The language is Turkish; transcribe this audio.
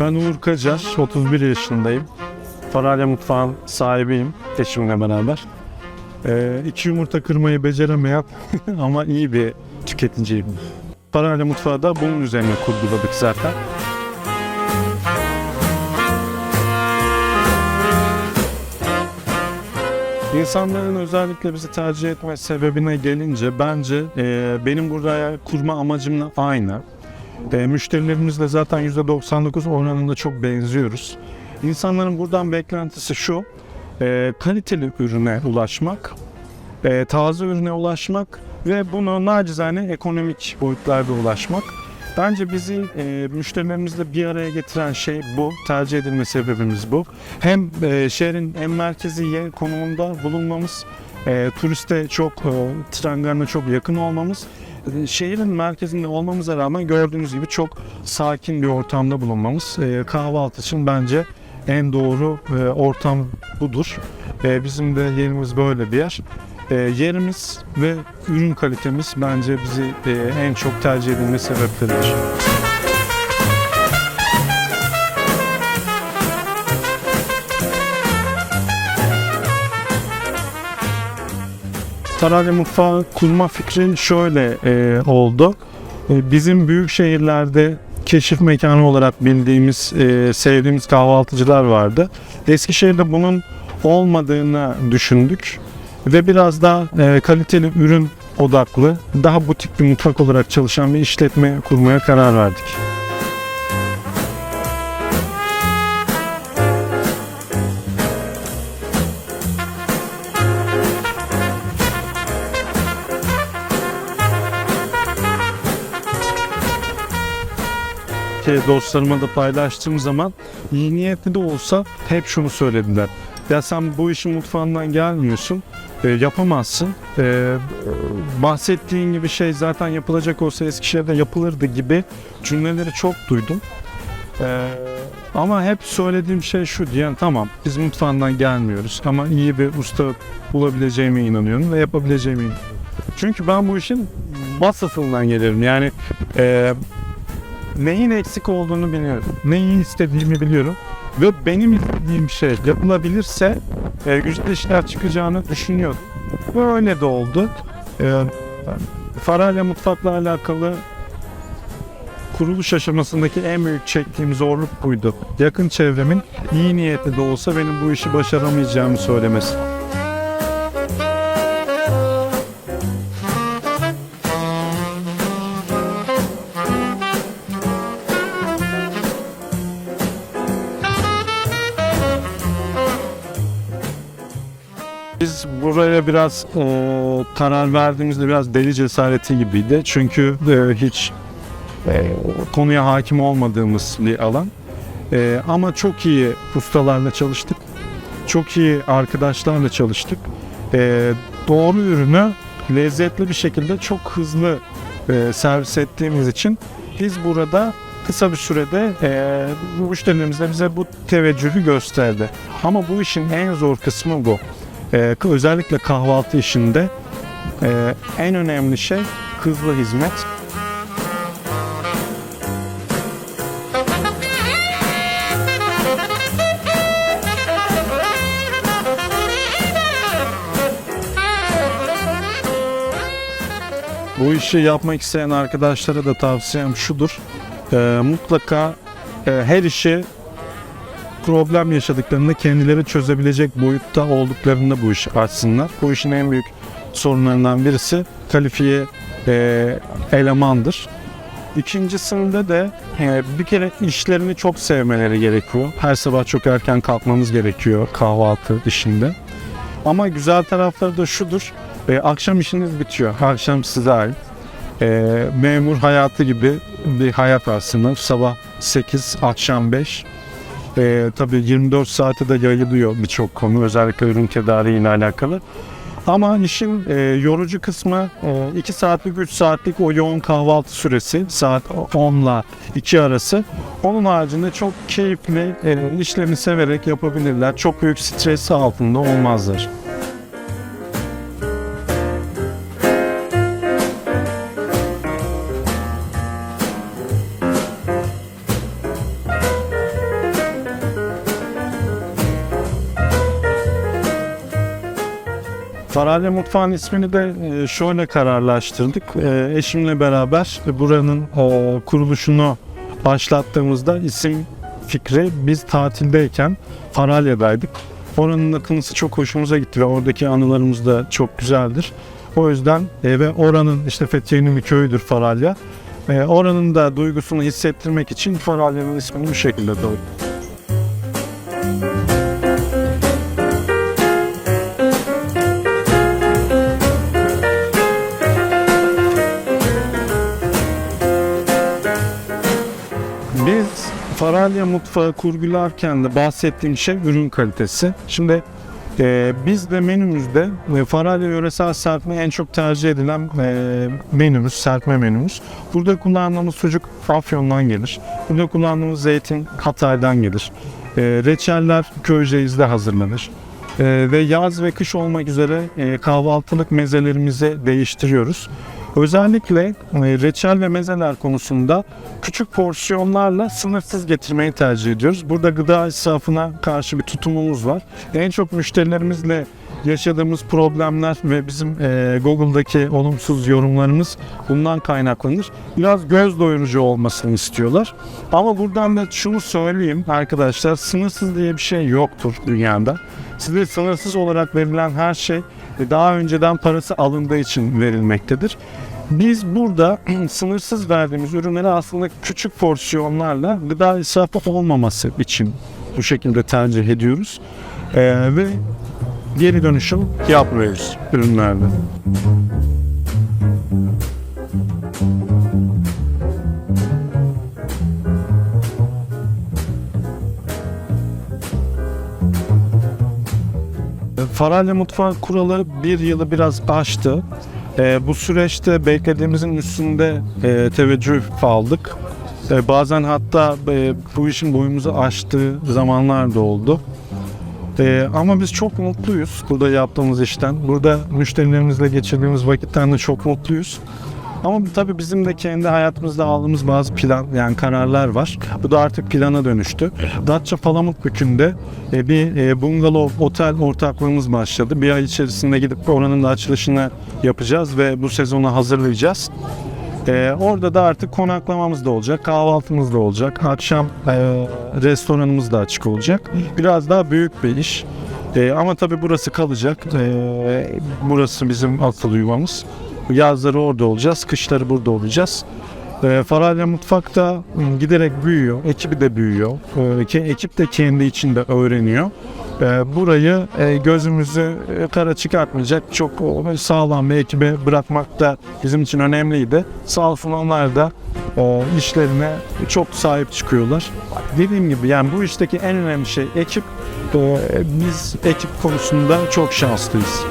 Ben Uğur Kacar, 31 yaşındayım. Faralya Mutfağın sahibiyim eşimle beraber. Ee, iki yumurta kırmayı beceremeyen ama iyi bir tüketiciyim. Faralya Mutfağı da bunun üzerine kurguladık zaten. İnsanların özellikle bizi tercih etme sebebine gelince bence e, benim buraya kurma amacımla aynı. E, müşterilerimizle zaten %99 oranında çok benziyoruz. İnsanların buradan beklentisi şu, e, kaliteli ürüne ulaşmak, e, taze ürüne ulaşmak ve bunu nacizane ekonomik boyutlarda ulaşmak. Bence bizi e, müşterilerimizle bir araya getiren şey bu. Tercih edilme sebebimiz bu. Hem e, şehrin en merkezi yer konumunda bulunmamız, e, turiste çok, e, trenlerine çok yakın olmamız, şehrin merkezinde olmamıza rağmen gördüğünüz gibi çok sakin bir ortamda bulunmamız. E, kahvaltı için bence en doğru e, ortam budur. Bizim de yerimiz böyle bir yer. E, yerimiz ve ürün kalitemiz bence bizi e, en çok tercih edilme sebepleridir. Taralya Mutfağı kurma fikri şöyle e, oldu. E, bizim büyük şehirlerde keşif mekanı olarak bildiğimiz, e, sevdiğimiz kahvaltıcılar vardı. Eskişehir'de bunun olmadığını düşündük ve biraz daha e, kaliteli ürün odaklı, daha butik bir mutfak olarak çalışan bir işletme kurmaya karar verdik. Ki dostlarıma da paylaştığım zaman iyi niyetli de olsa hep şunu söylediler. Ya sen bu işin mutfağından gelmiyorsun, e, yapamazsın. E, bahsettiğin gibi şey zaten yapılacak olsa Eskişehir'de yapılırdı gibi cümleleri çok duydum. E, ama hep söylediğim şey şu diyen tamam biz mutfağından gelmiyoruz ama iyi bir usta bulabileceğime inanıyorum ve yapabileceğime inanıyorum. Çünkü ben bu işin vasıfından gelirim. Yani e, neyin eksik olduğunu biliyorum. Neyi istediğimi biliyorum. Ve benim istediğim şey yapılabilirse e, güçlü işler çıkacağını düşünüyorum. Ve öyle de oldu. E, Faralya Mutfak'la alakalı kuruluş aşamasındaki en büyük çektiğim zorluk buydu. Yakın çevremin iyi niyetli de olsa benim bu işi başaramayacağımı söylemesi. Biz buraya biraz e, karar verdiğimizde biraz deli cesareti gibiydi. Çünkü e, hiç e, konuya hakim olmadığımız bir alan. E, ama çok iyi ustalarla çalıştık. Çok iyi arkadaşlarla çalıştık. E, doğru ürünü lezzetli bir şekilde çok hızlı e, servis ettiğimiz için biz burada kısa bir sürede e, müşterilerimiz de bize bu teveccühü gösterdi. Ama bu işin en zor kısmı bu. Ee, özellikle kahvaltı işinde e, en önemli şey hızlı hizmet. Bu işi yapmak isteyen arkadaşlara da tavsiyem şudur. Ee, mutlaka e, her işi problem yaşadıklarında kendileri çözebilecek boyutta olduklarında bu işi açsınlar. Bu işin en büyük sorunlarından birisi kalifiye e, elemandır. İkincisinde de e, bir kere işlerini çok sevmeleri gerekiyor. Her sabah çok erken kalkmamız gerekiyor kahvaltı işinde. Ama güzel tarafları da şudur. e, akşam işiniz bitiyor. Akşam size ait. E, memur hayatı gibi bir hayat aslında. Sabah 8, akşam 5. E, tabii 24 saate de yayılıyor birçok konu özellikle ürün tedariğiyle alakalı. Ama işin e, yorucu kısmı 2 saatlik 3 saatlik o yoğun kahvaltı süresi saat 10 ile 2 arası. Onun haricinde çok keyifli e, işlerini severek yapabilirler. Çok büyük stresi altında olmazlar. Faralya Mutfağı'nın ismini de e, şöyle kararlaştırdık. E, Eşimle beraber buranın e, kuruluşunu başlattığımızda isim fikri biz tatildeyken Faralya'daydık. Oranın akıntısı çok hoşumuza gitti ve oradaki anılarımız da çok güzeldir. O yüzden ve oranın işte Fethiye'nin bir köyüdür Faralya. E, oranın da duygusunu hissettirmek için Faralya'nın ismini bu şekilde koyduk. Faralya mutfağı kurgularken de bahsettiğim şey ürün kalitesi. Şimdi e, biz de menümüzde e, Faralya yöresel serpme en çok tercih edilen e, menümüz, serpme menümüz. Burada kullandığımız sucuk Afyon'dan gelir. Burada kullandığımız zeytin Hatay'dan gelir. E, reçeller Köyceğiz'de hazırlanır. E, ve yaz ve kış olmak üzere e, kahvaltılık mezelerimizi değiştiriyoruz. Özellikle e, reçel ve mezeler konusunda küçük porsiyonlarla sınırsız getirmeyi tercih ediyoruz. Burada gıda israfına karşı bir tutumumuz var. En çok müşterilerimizle yaşadığımız problemler ve bizim e, Google'daki olumsuz yorumlarımız bundan kaynaklanır. Biraz göz doyurucu olmasını istiyorlar. Ama buradan da şunu söyleyeyim arkadaşlar, sınırsız diye bir şey yoktur dünyada. Size sınırsız olarak verilen her şey e, daha önceden parası alındığı için verilmektedir. Biz burada sınırsız verdiğimiz ürünleri aslında küçük porsiyonlarla gıda israfı olmaması için bu şekilde tercih ediyoruz. Ee, ve geri dönüşüm yapmıyoruz ürünlerde. Faralya Mutfağı kuralı bir yılı biraz aştı. Ee, bu süreçte beklediğimizin üstünde e, teveccüh aldık. E, bazen hatta e, bu işin boyumuzu aştığı zamanlar da oldu. E, ama biz çok mutluyuz burada yaptığımız işten. Burada müşterilerimizle geçirdiğimiz vakitten de çok mutluyuz. Ama tabii bizim de kendi hayatımızda aldığımız bazı plan yani kararlar var. Bu da artık plana dönüştü. Datça Palamutbükü'nde e, bir e, bungalov otel ortaklığımız başladı. Bir ay içerisinde gidip oranın da açılışını yapacağız ve bu sezonu hazırlayacağız. E, orada da artık konaklamamız da olacak, kahvaltımız da olacak, akşam e, restoranımız da açık olacak. Biraz daha büyük bir iş. E, ama tabii burası kalacak. E, burası bizim asıl yuvamız. Yazları orada olacağız, kışları burada olacağız. E, Faralya Mutfak'ta m, giderek büyüyor, ekibi de büyüyor. E, ki ekip de kendi içinde öğreniyor. E, burayı e, gözümüzü e, kara çıkartmayacak çok e, sağlam bir ekibe bırakmak da bizim için önemliydi. Sağ olsun onlar da e, işlerine çok sahip çıkıyorlar. Dediğim gibi yani bu işteki en önemli şey ekip. E, biz ekip konusunda çok şanslıyız.